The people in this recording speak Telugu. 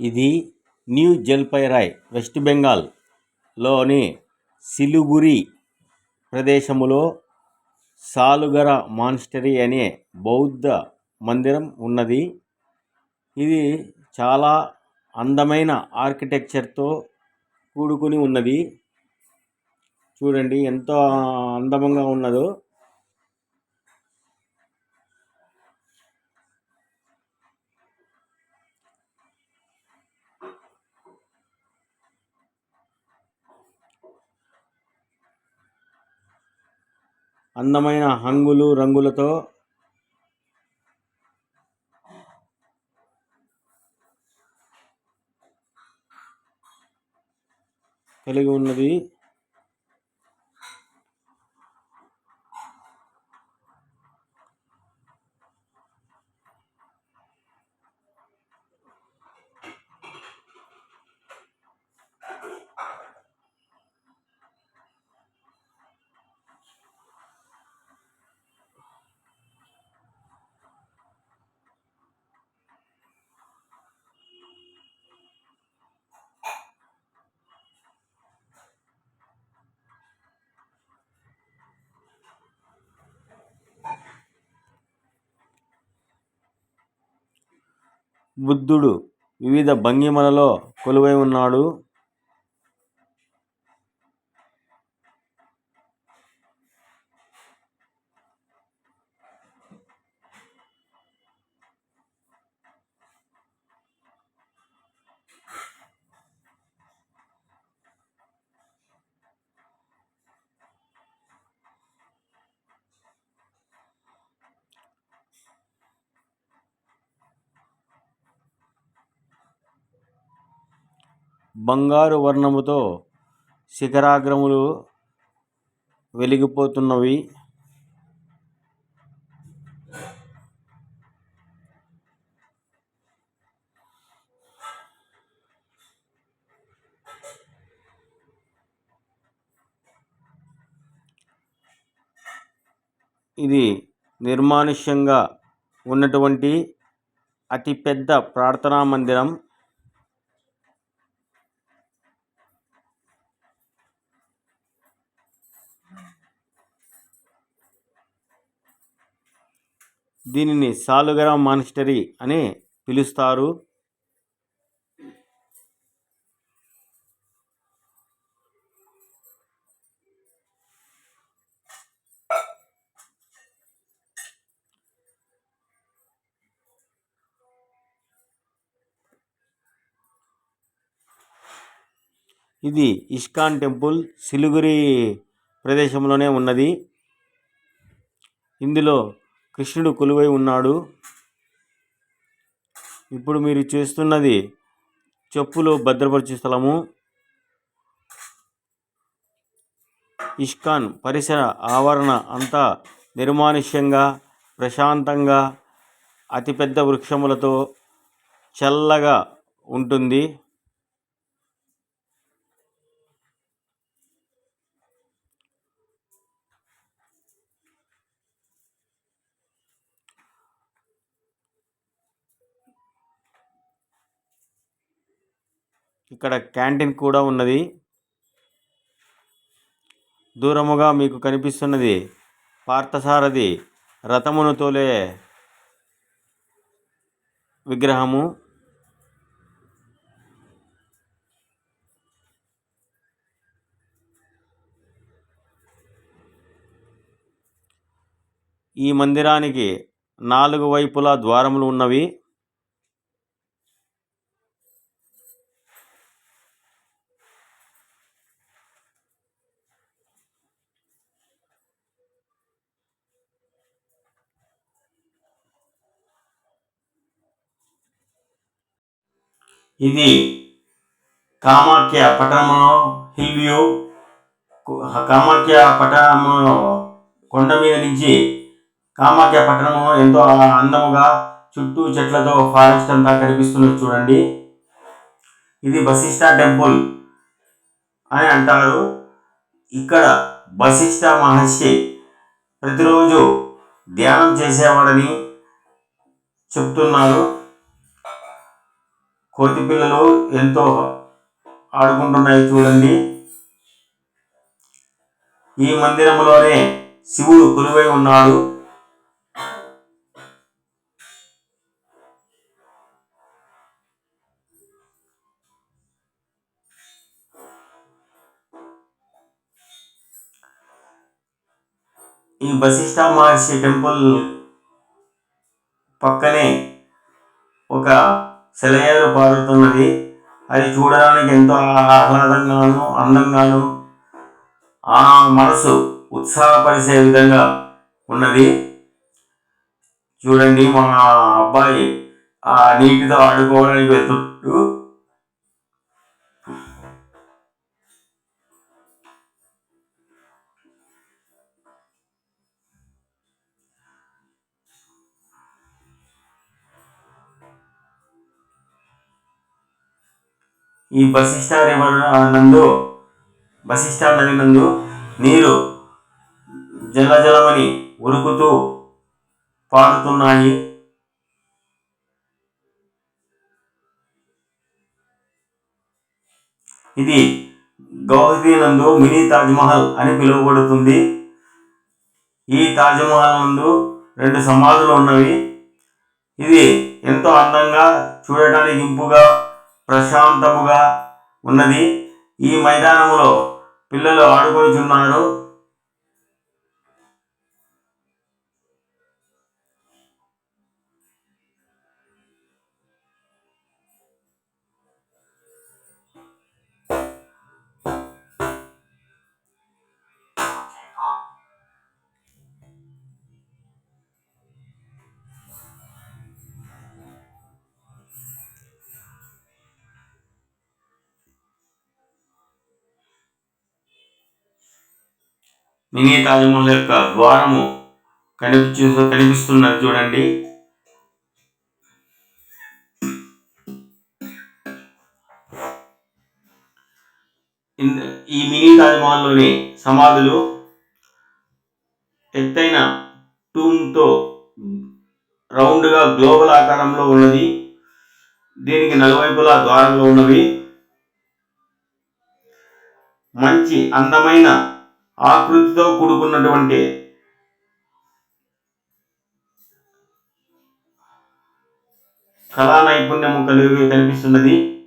ఇది న్యూ జల్పైరాయ్ వెస్ట్ బెంగాల్లోని సిలిగురి ప్రదేశములో సాలుగర మాన్స్టరీ అనే బౌద్ధ మందిరం ఉన్నది. ఇది చాలా అందమైన ఆర్కిటెక్చర్తో కూడుకుని ఉన్నది. చూడండి ఎంతో అందముగా ఉన్నదో. అందమైన హంగులు రంగులతో కలిగి ఉన్నది. బుద్ధుడు వివిధ భంగిమలలో కొలువై ఉన్నాడు. బంగారు వర్ణముతో శిఖరాగ్రములు వెలిగిపోతున్నవి. ఇది నిర్మానుష్యంగా ఉన్నటువంటి అతిపెద్ద ప్రార్థనా మందిరం. దీనిని సాలుగర మానిస్టరీ అని పిలుస్తారు. ఇది ఇస్కాన్ టెంపుల్ సిలిగురి ప్రదేశంలోనే ఉన్నది. ఇందులో కృష్ణుడు కొలువై ఉన్నాడు. ఇప్పుడు మీరు చూస్తున్నది చెప్పులు భద్రపరిచే స్థలము. ఇష్కాన్ పరిసర ఆవరణ అంతా నిర్మానుష్యంగా ప్రశాంతంగా అతిపెద్ద వృక్షములతో చల్లగా ఉంటుంది. ఇక్కడ క్యాంటీన్ కూడా ఉన్నది. దూరముగా మీకు కనిపిస్తున్నది పార్థసారథి రథమును తోలే విగ్రహము. ఈ మందిరానికి నాలుగు వైపులా ద్వారములు ఉన్నవి. ఇది కామాఖ్య పట్టణంలో హిల్ వ్యూ కామాఖ్య పట్టణము కొండ మీద నుంచి కామాఖ్య పట్టణము ఎంతో అందముగా చుట్టూ చెట్లతో ఫారెస్ట్ అంతా కనిపిస్తున్నది చూడండి. ఇది బసిష్ట టెంపుల్ అని అంటారు. ఇక్కడ బసిష్ట మహర్షి ప్రతిరోజు ధ్యానం చేసేవాడని చెప్తున్నారు. కోతి పిల్లలు ఎంతో ఆడుకుంటున్నాయి చూడండి. ఈ మందిరంలోనే శివుడు కొలువై ఉన్నాడు. ఈ వశిష్ఠ మహర్షి టెంపుల్ పక్కనే ఒక సెలయేరు పారుతున్నది అది చూడడానికి ఎంతో ఆహ్లాదంగాను అందంగాను ఆ మనసు ఉత్సాహపరిచే విధంగా ఉన్నది. చూడండి మా అబ్బాయి ఆ నీటితో ఆడుకోవడానికి వెళ్తుంటూ ఈ వశిష్ట రివర్ నందు వశిష్ట నది నందు నీరు జలజలమని ఉరుకుతూ పారుతున్నాయి. ఇది గౌహతి నందు మినీ తాజ్మహల్ అని పిలువబడుతుంది. ఈ తాజ్మహల్ నందు రెండు సమాధులు ఉన్నవి. ఇది ఎంతో అందంగా చూడటానికి ఇంపుగా ప్రశాంతముగా ఉన్నది. ఈ మైదానంలో పిల్లలు ఆడుకొనిచున్నారు మినీ తాజ్మహల్ యొక్క ద్వారము కనిపించు కనిపిస్తున్నది చూడండి. ఈ మినీ తాజ్మహల్లోని సమాధులు ఎత్తైన టూమ్తో రౌండ్గా గ్లోబల్ ఆకారంలో ఉన్నది. దీనికి నలువైపులా ద్వారంలో ఉన్నవి. మంచి అందమైన ఆకృతితో కూడుకున్నటువంటి కళా నైపుణ్యము కలిగి కనిపిస్తున్నది.